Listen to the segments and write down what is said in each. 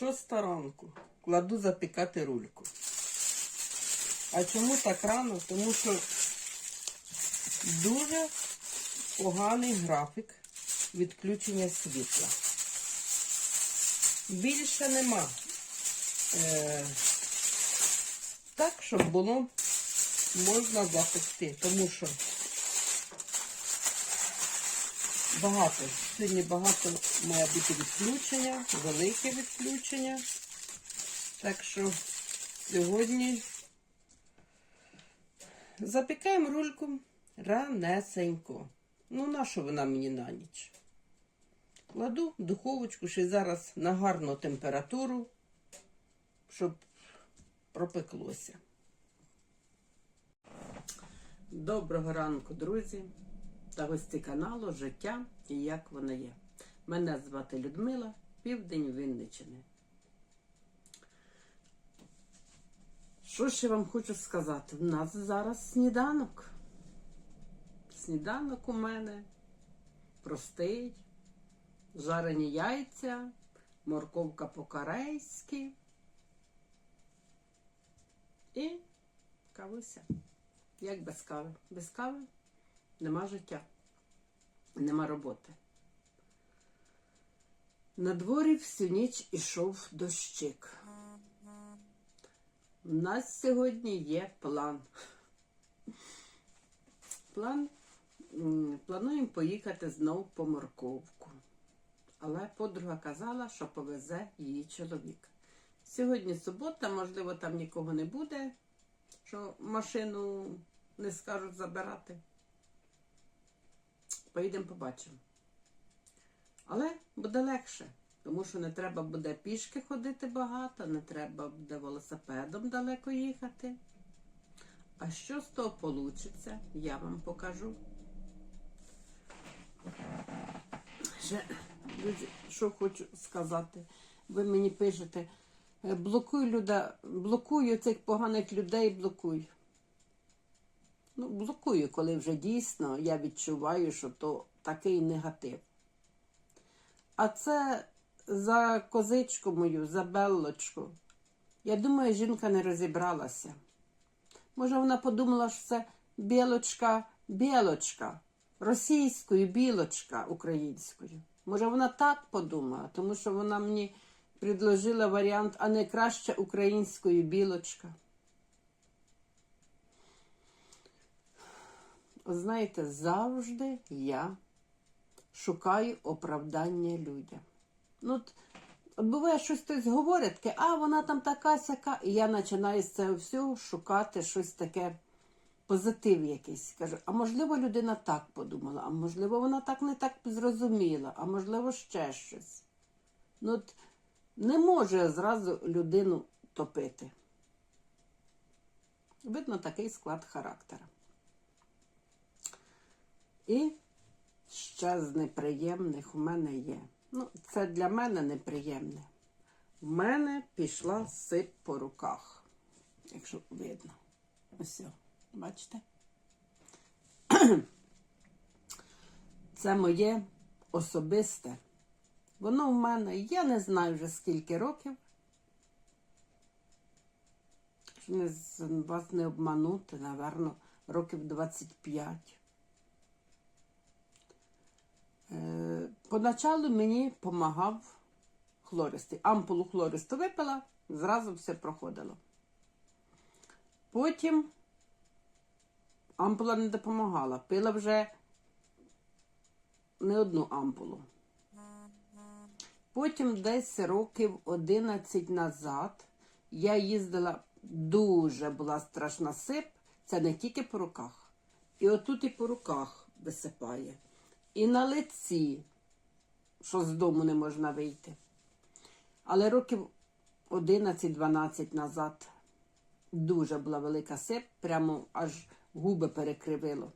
Шоста ранку. Кладу запікати рульку. А чому так рано? Тому що дуже поганий графік відключення світла. Більше нема. Е, так, щоб було можна запекти, тому що багато. Сьогодні багато має бути відключення, велике відключення. Так що сьогодні запікаємо рульку ранесенько. Ну, на що вона мені на ніч? Кладу в духовочку ще зараз на гарну температуру, щоб пропеклося. Доброго ранку, друзі та гості каналу Життя і як воно є. Мене звати Людмила, південь Вінничини. Що ще вам хочу сказати? У нас зараз сніданок. Сніданок у мене простий, жарені яйця, морковка по-корейськи і кавуся. Як без кави? Без кави нема життя, нема роботи. На дворі всю ніч ішов дощик. У нас сьогодні є план. План плануємо поїхати знов по морковку. Але подруга казала, що повезе її чоловік. Сьогодні субота, можливо, там нікого не буде, що машину не скажуть забирати. Поїдемо побачимо. Але буде легше, тому що не треба буде пішки ходити багато, не треба буде велосипедом далеко їхати. А що з того вийде, я вам покажу. Ще, друзі, що хочу сказати. Ви мені пишете, блокуй люда, блокую цих поганих людей, блокуй. Ну, блокую, коли вже дійсно я відчуваю, що то такий негатив. А це за козичку мою, за Беллочку. Я думаю, жінка не розібралася. Може, вона подумала, що це білочка, білочка, російською білочка українською. Може, вона так подумала, тому що вона мені предложила варіант, а не краще українською білочка. Знаєте, завжди я шукаю оправдання людям. Ну, буває, щось хтось говорить, таке, а вона там така сяка, і я починаю з цього всього шукати щось таке, позитив якийсь. Кажу, а можливо, людина так подумала, а можливо, вона так не так зрозуміла, а можливо, ще щось. Ну, от, не може зразу людину топити. Видно, такий склад характера. І ще з неприємних в мене є. Ну, це для мене неприємне. В мене пішла сип по руках, якщо видно. Ось, бачите? Це моє особисте. Воно в мене, я не знаю вже скільки років. Не, вас не обманути, напевно, років 25. Е, Поначалу мені допомагав хлористий. Ампулу хлористу випила, зразу все проходило. Потім ампула не допомагала. Пила вже не одну ампулу. Потім десь років 11 назад я їздила, дуже була страшна сип, це не тільки по руках. І отут і по руках висипає. І на лиці, що з дому не можна вийти. Але років 11-12 назад дуже була велика сип, прямо аж губи перекривило.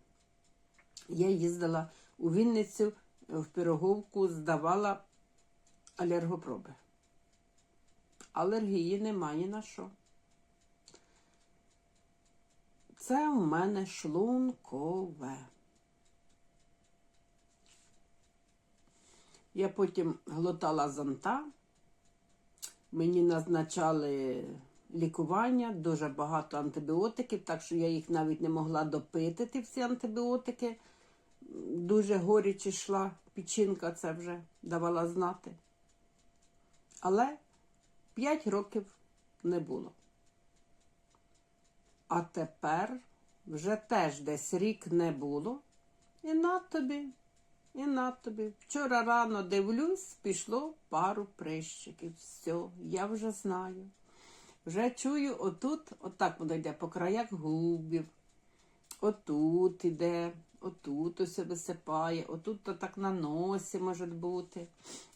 Я їздила у Вінницю в Пироговку, здавала алергопроби. Алергії немає на що. Це в мене шлункове. Я потім глотала зонта. Мені назначали лікування, дуже багато антибіотиків, так що я їх навіть не могла допити, всі антибіотики. Дуже горіч йшла, печінка це вже давала знати. Але 5 років не було. А тепер вже теж десь рік не було. І на тобі, і на тобі. Вчора рано дивлюсь, пішло пару прищиків. Все, я вже знаю. Вже чую, отут, отак воно йде по краях губів. Отут іде, отут ось висипає, отут то так на носі може бути.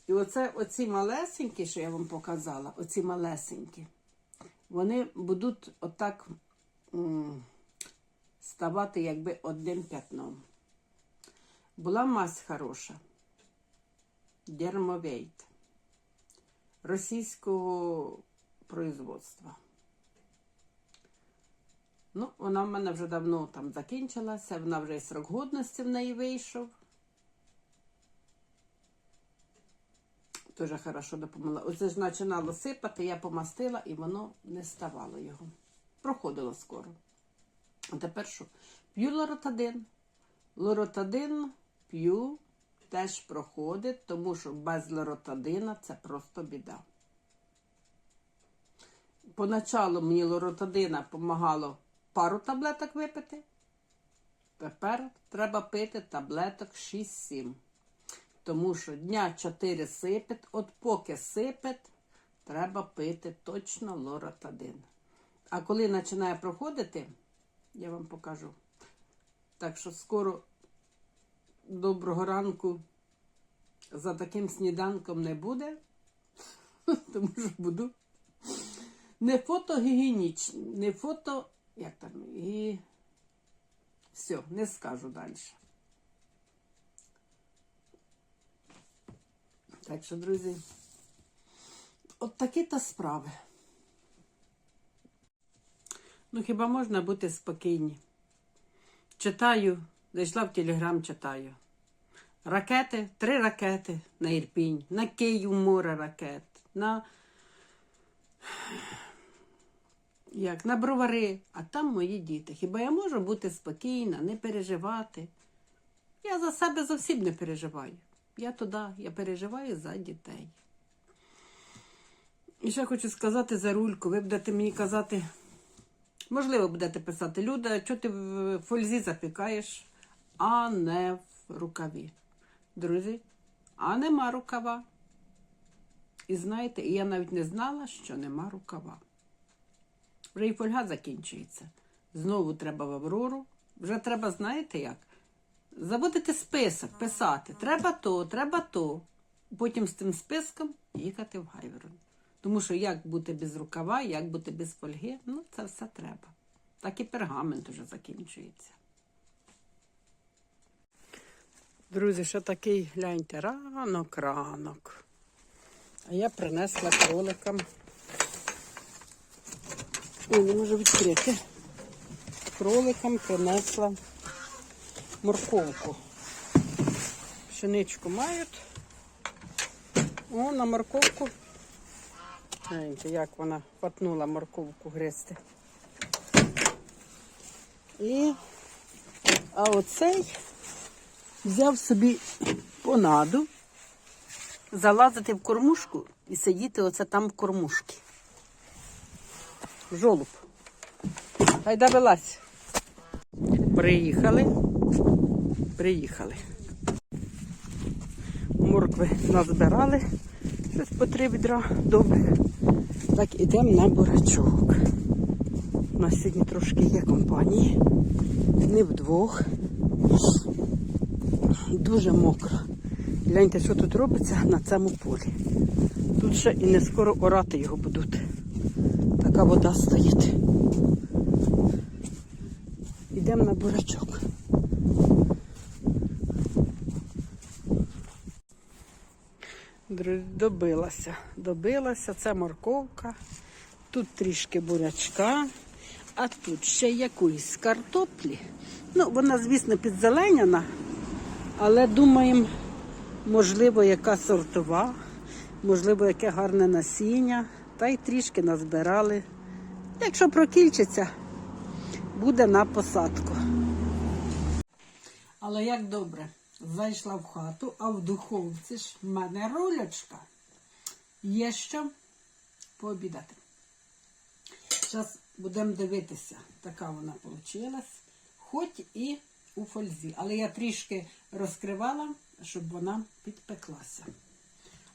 І оце оці малесенькі, що я вам показала, оці малесенькі, вони будуть отак м, ставати якби одним п'ятном. Була мазь хороша. Дермовейт російського производства. Ну, вона в мене вже давно там закінчилася, вона вже срок годності в неї вийшов. Дуже хорошо допомогла. Оце ж починало сипати, я помастила і воно не ставало його. Проходило скоро. А тепер що? П'ю лоротадин. Лоротадин п'ю, теж проходить, тому що без лоротадина це просто біда. Поначалу мені лоротадина допомагало пару таблеток випити. Тепер треба пити таблеток 6-7. Тому що дня 4 сипить, от поки сипить, треба пити точно лоротадин. А коли починає проходити, я вам покажу. Так що скоро доброго ранку за таким сніданком не буде, тому що буду не фотогігієнічний, не фото. Як там? І все, не скажу далі. Так що, друзі, от такі та справи. Ну, хіба можна бути спокійні? Читаю, зайшла в телеграм, читаю. Ракети, три ракети на Ірпінь, на Київ море ракет, на як, на бровари, а там мої діти. Хіба я можу бути спокійна, не переживати? Я за себе зовсім не переживаю. Я туди, я переживаю за дітей. І ще хочу сказати за рульку. Ви будете мені казати, можливо, будете писати, Люда, що ти в фользі запікаєш, а не в рукаві. Друзі, а нема рукава. І знаєте, я навіть не знала, що нема рукава. Вже і фольга закінчується. Знову треба в Аврору. Вже треба, знаєте як? Заводити список, писати. Треба то, треба то. Потім з тим списком їхати в Гайверон. Тому що як бути без рукава, як бути без фольги, ну це все треба. Так і пергамент уже закінчується. Друзі, що такий, гляньте, ранок, ранок. А я принесла кроликам. Ой, не можу відкрити. Кроликам принесла морковку. Пшеничку мають. О, на морковку. Гляньте, як вона патнула морковку гризти. І а оцей взяв собі понаду, залазити в кормушку і сидіти оце там в кормушці. Жолуб. Гайда вилазь. Приїхали. Приїхали. Моркви назбирали. Щось по три відра добрих. Так, ідемо на бурачок. У нас сьогодні трошки є компанії. Не вдвох. Дуже мокро. Гляньте, що тут робиться на цьому полі. Тут ще і не скоро орати його будуть. Така вода стоїть. Йдемо на бурачок. Добилася. Добилася. Це морковка. Тут трішки бурячка, а тут ще якоїсь картоплі. Ну, вона, звісно, підзеленяна, але думаємо, можливо, яка сортова, можливо, яке гарне насіння. Та й трішки назбирали. Якщо прокільчиться, буде на посадку. Але як добре, зайшла в хату, а в духовці ж в мене рулечка. Є що пообідати. Зараз будемо дивитися, така вона вийшла, хоч і у фользі. Але я трішки розкривала, щоб вона підпеклася.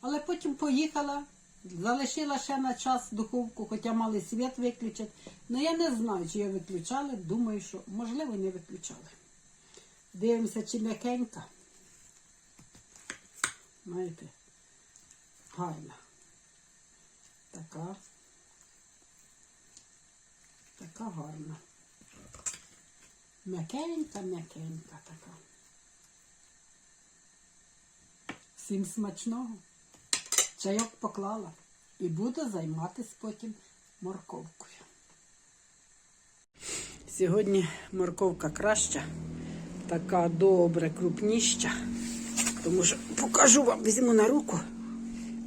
Але потім поїхала, залишила ще на час духовку, хоча мали світ виключити. Ну я не знаю, чи я виключала. Думаю, що можливо не виключали. Дивимося, чи м'якенька. Знаєте, гарна. Така. Така гарна. М'якенька, м'якенька така. Всім смачного. Чайок поклала і буду займатися потім морковкою. Сьогодні морковка краща, така добре, крупніща. Тому що покажу вам, візьму на руку.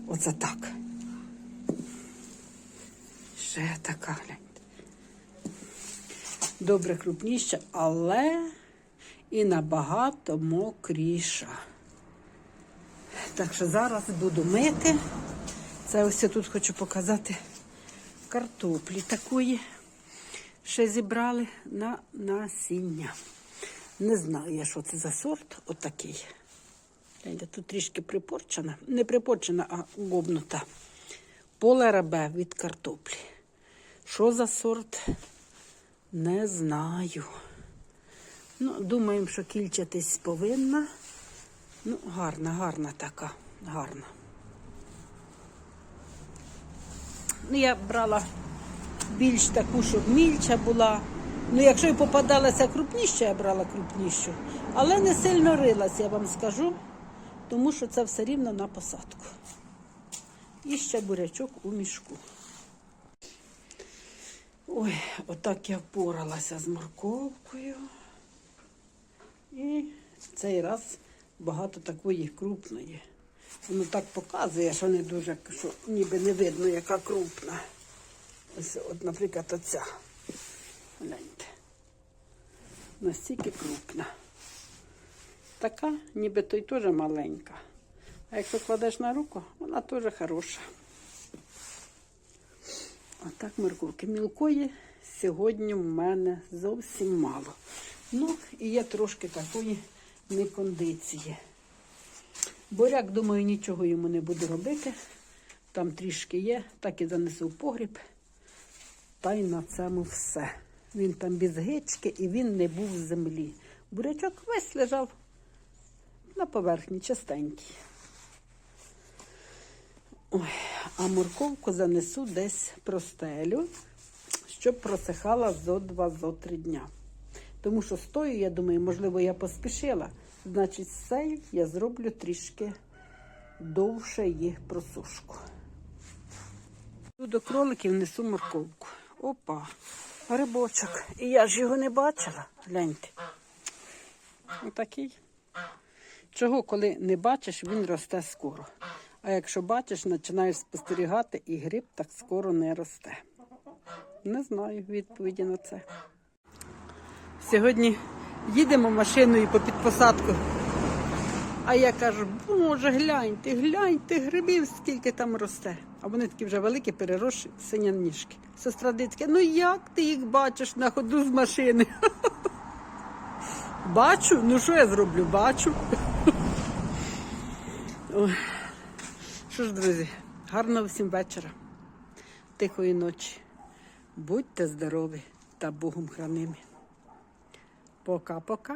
Оце так. Ще така гляньте. Добре крупніша, але і набагато мокріша. Так що зараз буду мити. Це ось я тут хочу показати картоплі такої. Ще зібрали на насіння. Не знаю я, що це за сорт, отакий. Тут трішки припорчена. Не припорчена, а гобнута. Поле рабе від картоплі. Що за сорт? Не знаю. Ну, думаємо, що кільчатись повинна. Ну, гарна, гарна така, гарна. Ну, я брала більш таку, щоб мільча була. Ну, якщо і попадалася крупніша, я брала крупнішу. Але не сильно рилась, я вам скажу, тому що це все рівно на посадку. І ще бурячок у мішку. Ой, отак я впоралася з морковкою. І цей раз багато такої крупної. Воно так показує, що не дуже, що ніби не видно, яка крупна. Ось, от, наприклад, оця. Гляньте. Настільки крупна. Така, ніби той теж маленька. А якщо кладеш на руку, вона теж хороша. Отак морковки мілкої сьогодні в мене зовсім мало. Ну, і є трошки такої некондиції. Буряк, думаю, нічого йому не буду робити. Там трішки є, так і занесу в погріб. Та й на цьому все. Він там без гички і він не був в землі. Бурячок весь лежав на поверхні, чистенький. Ой, а морковку занесу десь простелю, щоб просихала зо два, зо три дня. Тому що стою, я думаю, можливо, я поспішила. Значить, цей я зроблю трішки довше їх просушку. До кроликів несу морковку. Опа, грибочок. І я ж його не бачила. Гляньте. Отакий. Чого, коли не бачиш, він росте скоро. А якщо бачиш, починаєш спостерігати, і гриб так скоро не росте. Не знаю відповіді на це. Сьогодні їдемо машиною по підпосадку. А я кажу, боже, гляньте, гляньте, грибів, скільки там росте. А вони такі вже великі, переросші, синяніжки. Сестра дитська, ну як ти їх бачиш на ходу з машини? Бачу, ну що я зроблю? Бачу. Що ж, друзі, гарного всім вечора, тихої ночі. Будьте здорові та Богом хранимі. Пока-пока.